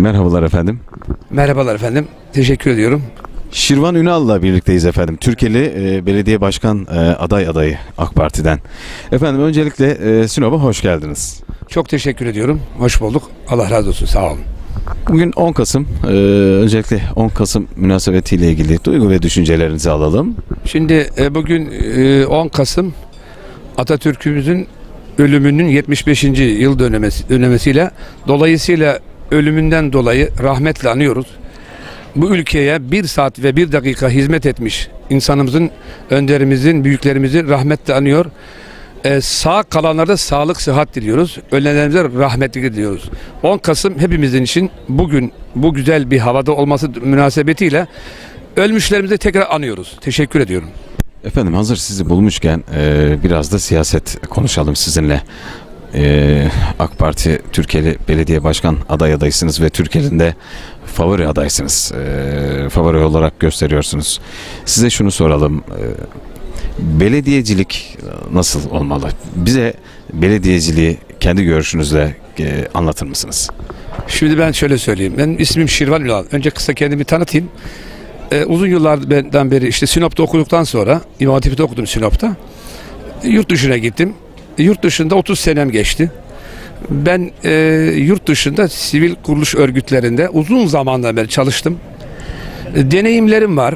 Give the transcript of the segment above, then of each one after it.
merhabalar efendim. Merhabalar efendim. Teşekkür ediyorum. Şirvan Ünal'la birlikteyiz efendim. Türkiye'li e, belediye başkan e, aday adayı AK Parti'den. Efendim öncelikle e, Sinop'a hoş geldiniz. Çok teşekkür ediyorum. Hoş bulduk. Allah razı olsun. Sağ olun. Bugün 10 Kasım. E, öncelikle 10 Kasım münasebetiyle ilgili duygu ve düşüncelerinizi alalım. Şimdi e, bugün e, 10 Kasım Atatürk'ümüzün ölümünün 75. yıl dönemesi, dönemesiyle dolayısıyla ölümünden dolayı rahmetle anıyoruz. Bu ülkeye bir saat ve bir dakika hizmet etmiş insanımızın, önderimizin, büyüklerimizi rahmetle anıyor. Ee, sağ kalanlara da sağlık, sıhhat diliyoruz. Ölenlerimize rahmetli diliyoruz. 10 Kasım hepimizin için bugün bu güzel bir havada olması münasebetiyle ölmüşlerimizi tekrar anıyoruz. Teşekkür ediyorum. Efendim hazır sizi bulmuşken e, biraz da siyaset konuşalım sizinle. E, AK Parti Türkiye'li belediye başkan aday adaysınız ve Türkiye'nin de favori adaysınız. E, favori olarak gösteriyorsunuz. Size şunu soralım. E, belediyecilik nasıl olmalı? Bize belediyeciliği kendi görüşünüzle e, anlatır mısınız? Şimdi ben şöyle söyleyeyim. Benim ismim Şirvan Ünal. Önce kısa kendimi tanıtayım. Ee, uzun yıllardan beri işte Sinop'ta okuduktan sonra İmam Hatip'te okudum Sinop'ta. Yurt dışına gittim. Yurt dışında 30 senem geçti. Ben e, yurt dışında sivil kuruluş örgütlerinde uzun zamandan beri çalıştım. E, deneyimlerim var.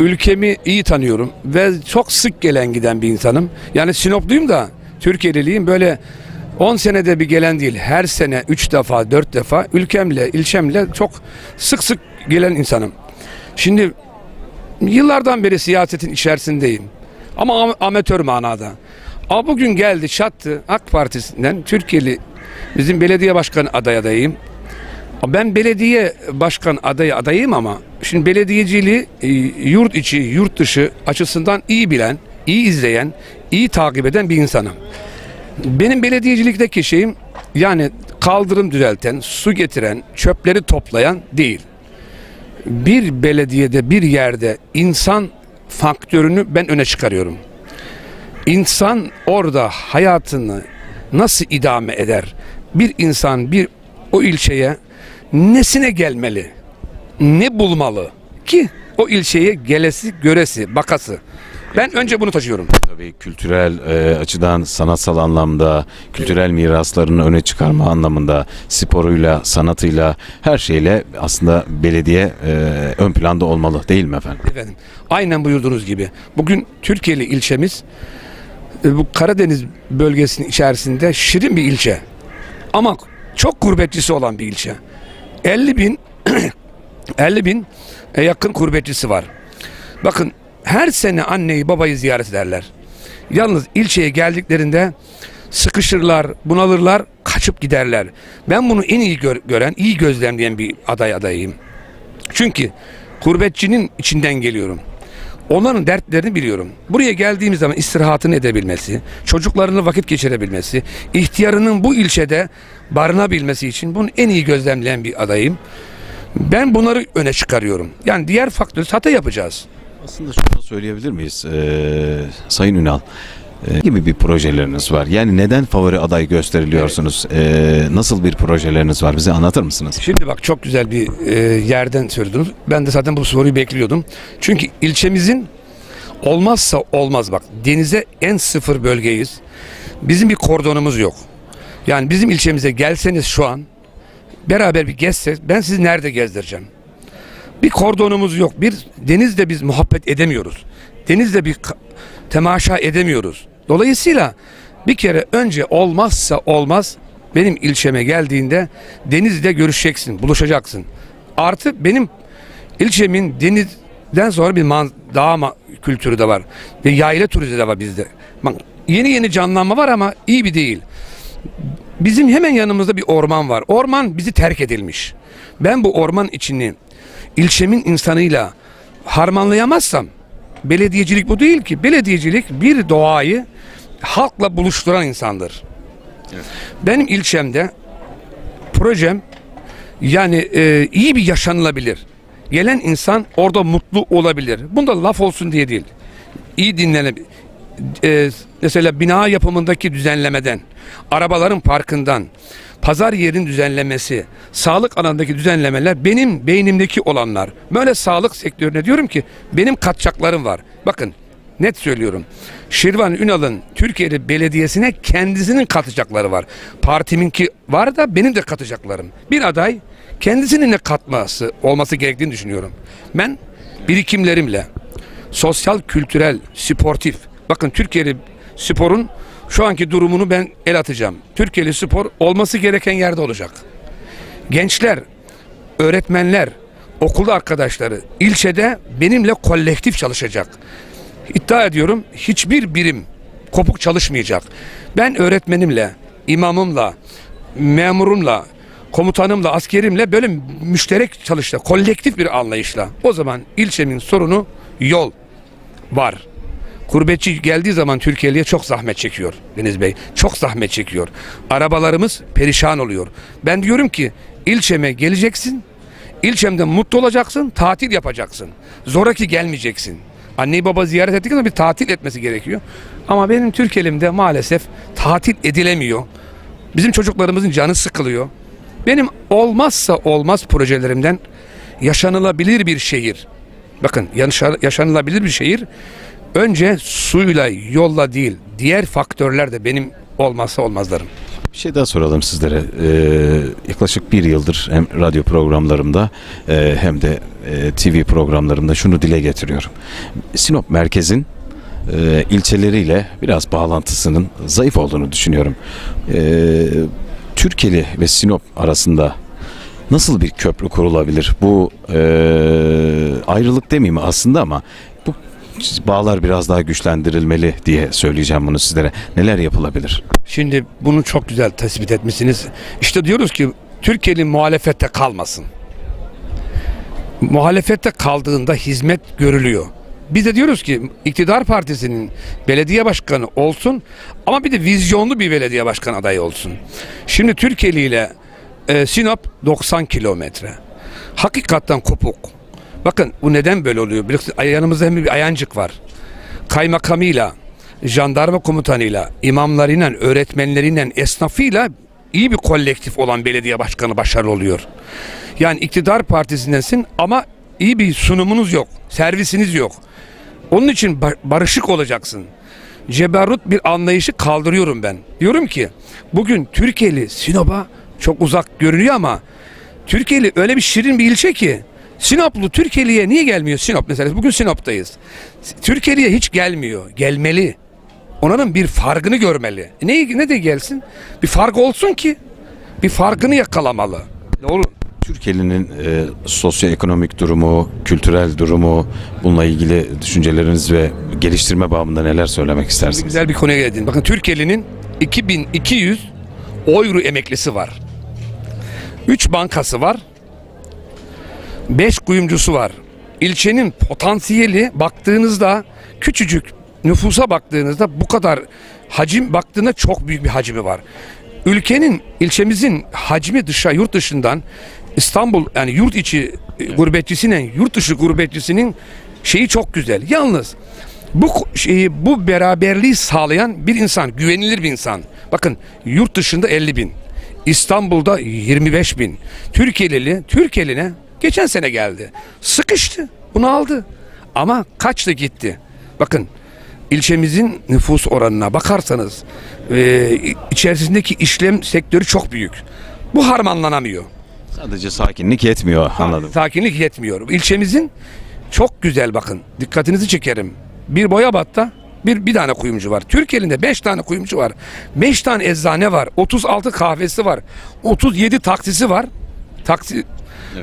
Ülkemi iyi tanıyorum ve çok sık gelen giden bir insanım. Yani Sinopluyum da Türkiye'liyim böyle 10 senede bir gelen değil her sene 3 defa 4 defa ülkemle ilçemle çok sık sık gelen insanım. Şimdi yıllardan beri siyasetin içerisindeyim ama am- amatör manada. Ama bugün geldi çattı AK Partisi'nden Türkiye'li bizim belediye başkanı aday adayım. Ben belediye başkan adayı adayım ama şimdi belediyeciliği e, yurt içi, yurt dışı açısından iyi bilen, iyi izleyen, iyi takip eden bir insanım. Benim belediyecilikteki şeyim yani kaldırım düzelten, su getiren, çöpleri toplayan değil. Bir belediyede, bir yerde insan faktörünü ben öne çıkarıyorum. İnsan orada hayatını nasıl idame eder? Bir insan bir o ilçeye nesine gelmeli? Ne bulmalı ki o ilçeye gelesi, göresi, bakası? Ben önce bunu taşıyorum. Tabii kültürel e, açıdan sanatsal anlamda, kültürel miraslarını öne çıkarma anlamında, sporuyla, sanatıyla, her şeyle aslında belediye e, ön planda olmalı değil mi efendim? Efendim, aynen buyurduğunuz gibi. Bugün Türkiye'li ilçemiz bu Karadeniz bölgesinin içerisinde şirin bir ilçe. Ama çok gurbetçisi olan bir ilçe. 50 bin 50 bin e, yakın gurbetçisi var. Bakın her sene anneyi babayı ziyaret ederler. Yalnız ilçeye geldiklerinde sıkışırlar, bunalırlar, kaçıp giderler. Ben bunu en iyi gör- gören, iyi gözlemleyen bir aday adayım. Çünkü gurbetçinin içinden geliyorum. Onların dertlerini biliyorum. Buraya geldiğimiz zaman istirahatını edebilmesi, çocuklarını vakit geçirebilmesi, ihtiyarının bu ilçede barınabilmesi için bunu en iyi gözlemleyen bir adayım. Ben bunları öne çıkarıyorum. Yani diğer faktör hata yapacağız. Aslında şunu söyleyebilir miyiz e, Sayın Ünal? E, gibi bir projeleriniz var. Yani neden favori aday gösteriliyorsunuz? E, nasıl bir projeleriniz var? Bize anlatır mısınız? Şimdi bak çok güzel bir e, yerden söylediniz. Ben de zaten bu soruyu bekliyordum. Çünkü ilçemizin olmazsa olmaz bak denize en sıfır bölgeyiz. Bizim bir kordonumuz yok. Yani bizim ilçemize gelseniz şu an beraber bir gezsek ben sizi nerede gezdireceğim? Bir kordonumuz yok. Bir denizde biz muhabbet edemiyoruz. Denizde bir temaşa edemiyoruz. Dolayısıyla bir kere önce olmazsa olmaz benim ilçeme geldiğinde denizde görüşeceksin, buluşacaksın. Artı benim ilçemin denizden sonra bir man, dağ kültürü de var. Ve yayla turizmi de var bizde. Bak, yeni yeni canlanma var ama iyi bir değil. Bizim hemen yanımızda bir orman var. Orman bizi terk edilmiş. Ben bu orman içini ilçemin insanıyla harmanlayamazsam belediyecilik bu değil ki. Belediyecilik bir doğayı halkla buluşturan insandır. Benim ilçemde projem yani e, iyi bir yaşanılabilir. Gelen insan orada mutlu olabilir. Bunda laf olsun diye değil. İyi dinlenebilir. E, mesela bina yapımındaki düzenlemeden, arabaların parkından, pazar yerinin düzenlemesi, sağlık alanındaki düzenlemeler benim beynimdeki olanlar. Böyle sağlık sektörüne diyorum ki benim katacaklarım var. Bakın net söylüyorum. Şirvan Ünal'ın Türkiye'de belediyesine kendisinin katacakları var. Partiminki var da benim de katacaklarım. Bir aday kendisinin ne katması olması gerektiğini düşünüyorum. Ben birikimlerimle sosyal, kültürel, sportif. Bakın Türkiye'li sporun şu anki durumunu ben el atacağım. Türkiye'li spor olması gereken yerde olacak. Gençler, öğretmenler, okulda arkadaşları ilçede benimle kolektif çalışacak. İddia ediyorum hiçbir birim kopuk çalışmayacak. Ben öğretmenimle, imamımla, memurumla, komutanımla, askerimle böyle müşterek çalışla, kolektif bir anlayışla. O zaman ilçemin sorunu yol var. Gurbetçi geldiği zaman Türkiye'liye çok zahmet çekiyor Deniz Bey. Çok zahmet çekiyor. Arabalarımız perişan oluyor. Ben diyorum ki ilçeme geleceksin. İlçemde mutlu olacaksın, tatil yapacaksın. Zoraki gelmeyeceksin. Anneyi baba ziyaret ettik ama bir tatil etmesi gerekiyor. Ama benim Türkiye'limde maalesef tatil edilemiyor. Bizim çocuklarımızın canı sıkılıyor. Benim olmazsa olmaz projelerimden yaşanılabilir bir şehir. Bakın yaşa- yaşanılabilir bir şehir önce suyla yolla değil diğer faktörler de benim olmazsa olmazlarım. Bir şey daha soralım sizlere. Ee, yaklaşık bir yıldır hem radyo programlarımda e, hem de e, TV programlarımda şunu dile getiriyorum. Sinop merkezin e, ilçeleriyle biraz bağlantısının zayıf olduğunu düşünüyorum. E, Türkeli ve Sinop arasında nasıl bir köprü kurulabilir? Bu e, ayrılık demeyeyim aslında ama bağlar biraz daha güçlendirilmeli diye söyleyeceğim bunu sizlere. Neler yapılabilir? Şimdi bunu çok güzel tespit etmişsiniz. İşte diyoruz ki Türkiye'nin muhalefette kalmasın. Muhalefette kaldığında hizmet görülüyor. Biz de diyoruz ki iktidar partisinin belediye başkanı olsun ama bir de vizyonlu bir belediye başkan adayı olsun. Şimdi Türkiye'li ile e, Sinop 90 kilometre. Hakikaten kopuk. Bakın bu neden böyle oluyor? Biliyorsunuz yanımızda hem bir ayancık var. Kaymakamıyla, jandarma komutanıyla, imamlarıyla, öğretmenleriyle, esnafıyla iyi bir kolektif olan belediye başkanı başarılı oluyor. Yani iktidar partisindensin ama iyi bir sunumunuz yok, servisiniz yok. Onun için ba- barışık olacaksın. Ceberrut bir anlayışı kaldırıyorum ben. Diyorum ki bugün Türkiye'li Sinop'a çok uzak görünüyor ama Türkiye'li öyle bir şirin bir ilçe ki Sinoplu Türkiye'liye niye gelmiyor Sinop mesela? Bugün Sinop'tayız. Türkiye'liye hiç gelmiyor. Gelmeli. Onların bir farkını görmeli. E Ne, ne de gelsin? Bir fark olsun ki. Bir farkını yakalamalı. Olur? Türkiye'nin e, sosyoekonomik durumu, kültürel durumu, bununla ilgili düşünceleriniz ve geliştirme babında neler söylemek istersiniz? Güzel bir konuya geldin. Bakın Türkiye'nin 2200 euro emeklisi var. 3 bankası var. 5 kuyumcusu var. İlçenin potansiyeli baktığınızda küçücük nüfusa baktığınızda bu kadar hacim baktığında çok büyük bir hacmi var. Ülkenin, ilçemizin hacmi dışa yurt dışından İstanbul yani yurt içi e, gurbetçisinin, yurt dışı gurbetçisinin şeyi çok güzel. Yalnız bu şeyi, bu beraberliği sağlayan bir insan, güvenilir bir insan. Bakın yurt dışında 50 bin, İstanbul'da 25 bin. Türkiye'li, Türkiye'line geçen sene geldi. Sıkıştı, bunu aldı. Ama kaçtı gitti. Bakın ilçemizin nüfus oranına bakarsanız e, içerisindeki işlem sektörü çok büyük. Bu harmanlanamıyor. Sadece sakinlik yetmiyor anladım. Sakinlik yetmiyor. İlçemizin çok güzel bakın. Dikkatinizi çekerim. Bir Boyabat'ta bir, bir tane kuyumcu var. Türkiye'nin 5 tane kuyumcu var. 5 tane eczane var. 36 kahvesi var. 37 taksisi var. Taksi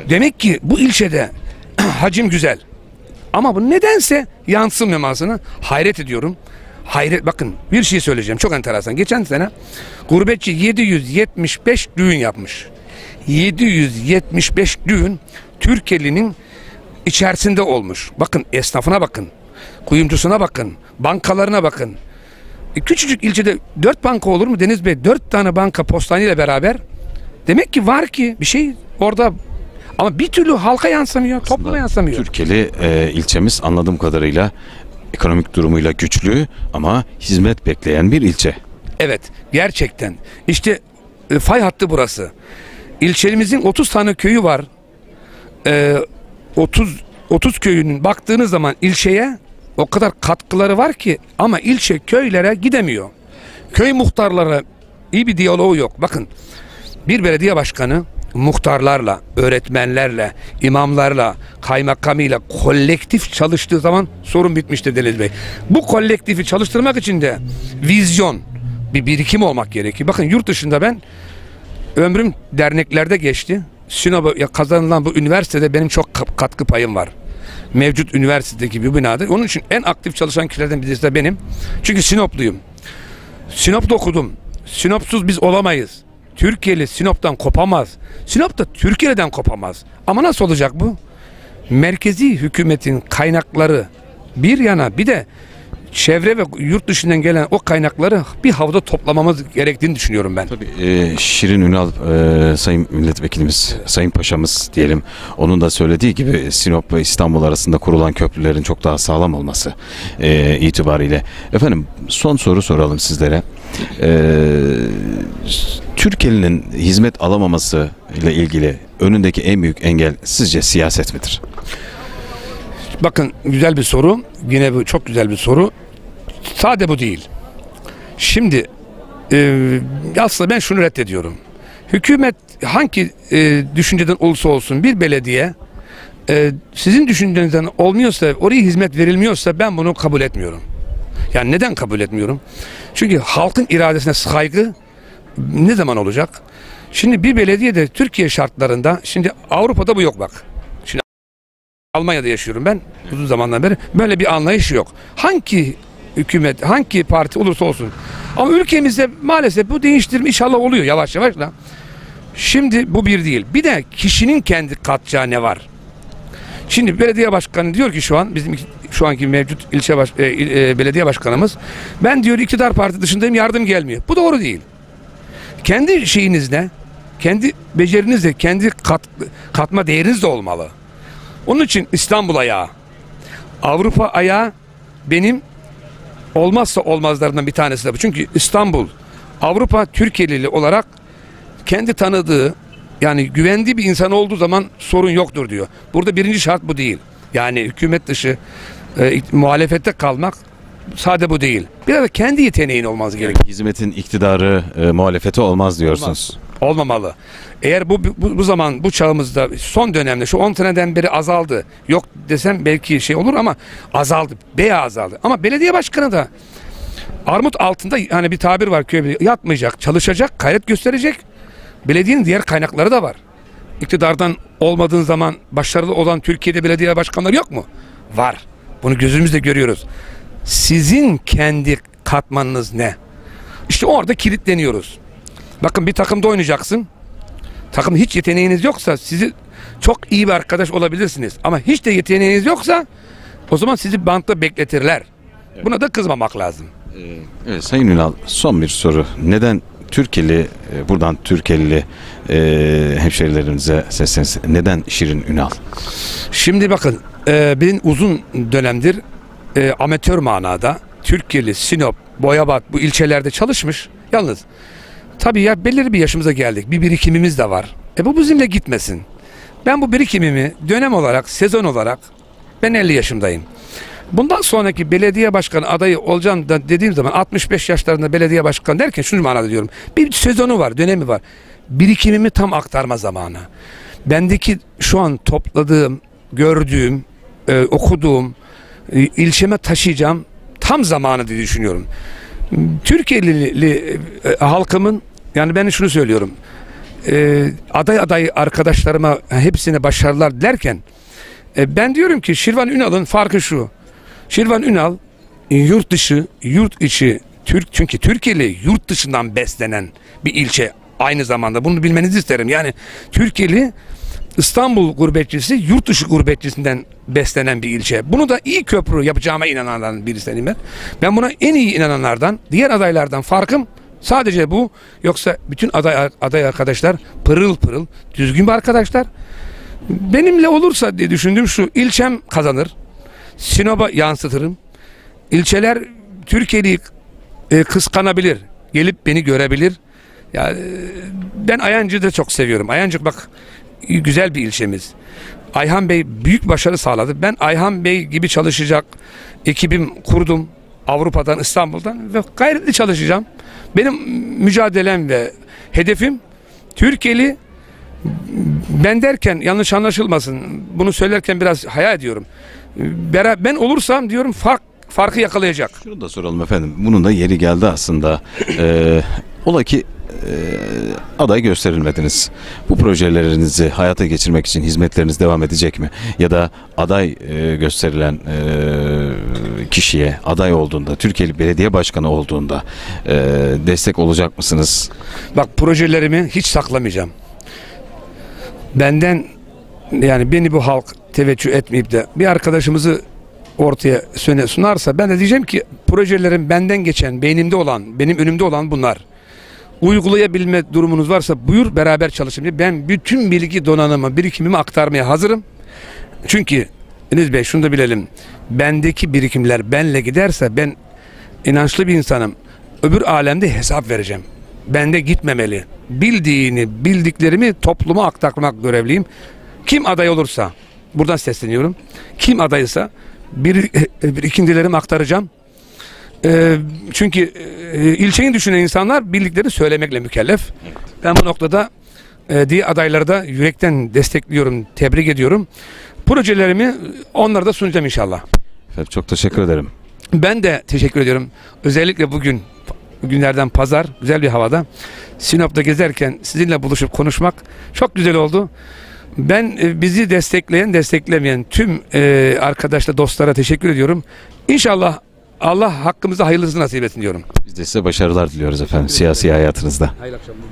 Demek ki bu ilçede hacim güzel. Ama bu nedense yansımamasını hayret ediyorum. Hayret bakın bir şey söyleyeceğim çok enteresan. Geçen sene gurbetçi 775 düğün yapmış. 775 düğün Türkiye'linin içerisinde olmuş. Bakın esnafına bakın. Kuyumcusuna bakın. Bankalarına bakın. E, küçücük ilçede dört banka olur mu Deniz Bey? Dört tane banka postaneyle beraber. Demek ki var ki bir şey orada ama bir türlü halka yansımıyor, topluma yansımıyor. Türkiye'li e, ilçemiz anladığım kadarıyla ekonomik durumuyla güçlü ama hizmet bekleyen bir ilçe. Evet, gerçekten. İşte e, fay hattı burası. İlçemizin 30 tane köyü var. E, 30 30 köyünün baktığınız zaman ilçeye o kadar katkıları var ki ama ilçe köylere gidemiyor. Köy muhtarları iyi bir diyaloğu yok. Bakın bir belediye başkanı muhtarlarla, öğretmenlerle, imamlarla, kaymakamıyla kolektif çalıştığı zaman sorun bitmiştir Deniz Bey. Bu kolektifi çalıştırmak için de vizyon, bir birikim olmak gerekiyor. Bakın yurt dışında ben ömrüm derneklerde geçti. Sinop'a kazanılan bu üniversitede benim çok ka- katkı payım var. Mevcut üniversitedeki bir binada. Onun için en aktif çalışan kişilerden birisi de benim. Çünkü Sinopluyum. Sinop'ta okudum. Sinopsuz biz olamayız. Türkiye'li Sinop'tan kopamaz. Sinop da Türkiye'den kopamaz. Ama nasıl olacak bu? Merkezi hükümetin kaynakları bir yana bir de çevre ve yurt dışından gelen o kaynakları bir havada toplamamız gerektiğini düşünüyorum ben. Tabii e, Şirin Ünal e, Sayın Milletvekilimiz, Sayın Paşamız diyelim. Onun da söylediği gibi Sinop ve İstanbul arasında kurulan köprülerin çok daha sağlam olması e, itibariyle. Efendim son soru soralım sizlere. E, Türkiye'nin hizmet alamaması ile ilgili önündeki en büyük engel sizce siyaset midir? Bakın güzel bir soru. Yine bu çok güzel bir soru. Sade bu değil. Şimdi e, aslında ben şunu reddediyorum. Hükümet hangi e, düşünceden olursa olsun bir belediye e, sizin düşüncenizden olmuyorsa oraya hizmet verilmiyorsa ben bunu kabul etmiyorum. Yani neden kabul etmiyorum? Çünkü halkın iradesine saygı ne zaman olacak? Şimdi bir belediyede Türkiye şartlarında şimdi Avrupa'da bu yok bak. Şimdi Almanya'da yaşıyorum ben uzun zamandan beri. Böyle bir anlayış yok. Hangi hükümet, hangi parti olursa olsun. Ama ülkemizde maalesef bu değiştirme inşallah oluyor yavaş yavaş da. Şimdi bu bir değil. Bir de kişinin kendi katacağı ne var? Şimdi belediye başkanı diyor ki şu an bizim şu anki mevcut ilçe baş, e, e, belediye başkanımız ben diyor iktidar parti dışındayım yardım gelmiyor. Bu doğru değil. Kendi şeyinizle, kendi becerinizle, kendi kat, katma değeriniz de olmalı. Onun için İstanbul ayağı, Avrupa ayağı benim olmazsa olmazlarından bir tanesi de bu. Çünkü İstanbul, Avrupa Türkiye'li olarak kendi tanıdığı yani güvendiği bir insan olduğu zaman sorun yoktur diyor. Burada birinci şart bu değil. Yani hükümet dışı e, muhalefette kalmak sade bu değil. Biraz da kendi yeteneğin olması gerekiyor. Hizmetin iktidarı e, muhalefeti olmaz diyorsunuz. Olmamalı. Eğer bu, bu bu zaman bu çağımızda son dönemde şu 10 seneden beri azaldı. Yok desem belki şey olur ama azaldı. Beya azaldı. Ama belediye başkanı da armut altında hani bir tabir var köy yatmayacak, çalışacak, gayret gösterecek. Belediyenin diğer kaynakları da var. İktidardan olmadığın zaman başarılı olan Türkiye'de belediye başkanları yok mu? Var. Bunu gözümüzle görüyoruz. Sizin kendi katmanınız ne? İşte orada kilitleniyoruz. Bakın bir takımda oynayacaksın. Takım hiç yeteneğiniz yoksa sizi çok iyi bir arkadaş olabilirsiniz. Ama hiç de yeteneğiniz yoksa o zaman sizi bantta bekletirler. Buna da kızmamak lazım. Evet, Sayın Ünal son bir soru. Neden Türkiye'li, e, buradan Türkiye'li e, hemşerilerimize sesleniz. Neden Şirin Ünal? Şimdi bakın e, ben uzun dönemdir e, amatör manada Türkiye'li Sinop, Boyabat bu ilçelerde çalışmış. Yalnız tabii ya belirli bir yaşımıza geldik. Bir birikimimiz de var. E bu bizimle gitmesin. Ben bu birikimimi dönem olarak, sezon olarak ben 50 yaşındayım. Bundan sonraki belediye başkanı adayı olacağım da dediğim zaman 65 yaşlarında belediye başkanı derken şunu manada diyorum. Bir sezonu var, dönemi var. Birikimimi tam aktarma zamanı. Bendeki şu an topladığım, gördüğüm, e, okuduğum, e, ilçeme taşıyacağım tam zamanı diye düşünüyorum. Türkiye'li e, halkımın yani ben şunu söylüyorum. E, aday aday arkadaşlarıma hepsine başarılar derken e, ben diyorum ki Şirvan Ünal'ın farkı şu. Şirvan Ünal yurt dışı, yurt içi Türk çünkü Türkiye'li yurt dışından beslenen bir ilçe aynı zamanda bunu bilmenizi isterim. Yani Türkiye'li İstanbul gurbetçisi yurt dışı gurbetçisinden beslenen bir ilçe. Bunu da iyi köprü yapacağıma inananlardan birisiyim ben. Ben buna en iyi inananlardan, diğer adaylardan farkım sadece bu. Yoksa bütün aday aday arkadaşlar pırıl pırıl, düzgün bir arkadaşlar. Benimle olursa diye düşündüğüm şu ilçem kazanır. Sinop'a yansıtırım. İlçeler Türkiye'li e, kıskanabilir. Gelip beni görebilir. Ya e, ben Ayancı'yı da çok seviyorum. Ayancık bak güzel bir ilçemiz. Ayhan Bey büyük başarı sağladı. Ben Ayhan Bey gibi çalışacak ekibim kurdum. Avrupa'dan, İstanbul'dan ve gayretli çalışacağım. Benim mücadelem ve hedefim Türkiye'li ben derken yanlış anlaşılmasın. Bunu söylerken biraz hayal ediyorum. Ben olursam diyorum fark farkı yakalayacak. Şunu da soralım efendim. Bunun da yeri geldi aslında. Ee, ola ki aday gösterilmediniz. Bu projelerinizi hayata geçirmek için hizmetleriniz devam edecek mi? Ya da aday e, gösterilen e, kişiye aday olduğunda, Türkiye'li belediye başkanı olduğunda e, destek olacak mısınız? Bak projelerimi hiç saklamayacağım. Benden yani beni bu halk teveccüh etmeyip de bir arkadaşımızı ortaya sunarsa ben de diyeceğim ki projelerim benden geçen, beynimde olan, benim önümde olan bunlar. Uygulayabilme durumunuz varsa buyur beraber diye. Ben bütün bilgi donanımı, birikimimi aktarmaya hazırım. Çünkü Deniz Bey şunu da bilelim. Bendeki birikimler benle giderse ben inançlı bir insanım. Öbür alemde hesap vereceğim. Bende gitmemeli. Bildiğini, bildiklerimi topluma aktarmak görevliyim. Kim aday olursa, buradan sesleniyorum. Kim adaysa bir, birikintilerimi aktaracağım. Ee, çünkü e, ilçeyi düşünen insanlar bildiklerini söylemekle mükellef. Ben bu noktada e, diğer adayları da yürekten destekliyorum, tebrik ediyorum. Projelerimi onlara da sunacağım inşallah. Efendim çok teşekkür ederim. Ben de teşekkür ediyorum. Özellikle bugün günlerden pazar güzel bir havada Sinop'ta gezerken sizinle buluşup konuşmak çok güzel oldu. Ben e, bizi destekleyen, desteklemeyen tüm e, arkadaşla, dostlara teşekkür ediyorum. İnşallah Allah hakkımıza hayırlısını nasip etsin diyorum. Biz de size başarılar diliyoruz efendim siyasi hayatınızda. Hayırlı akşamlar.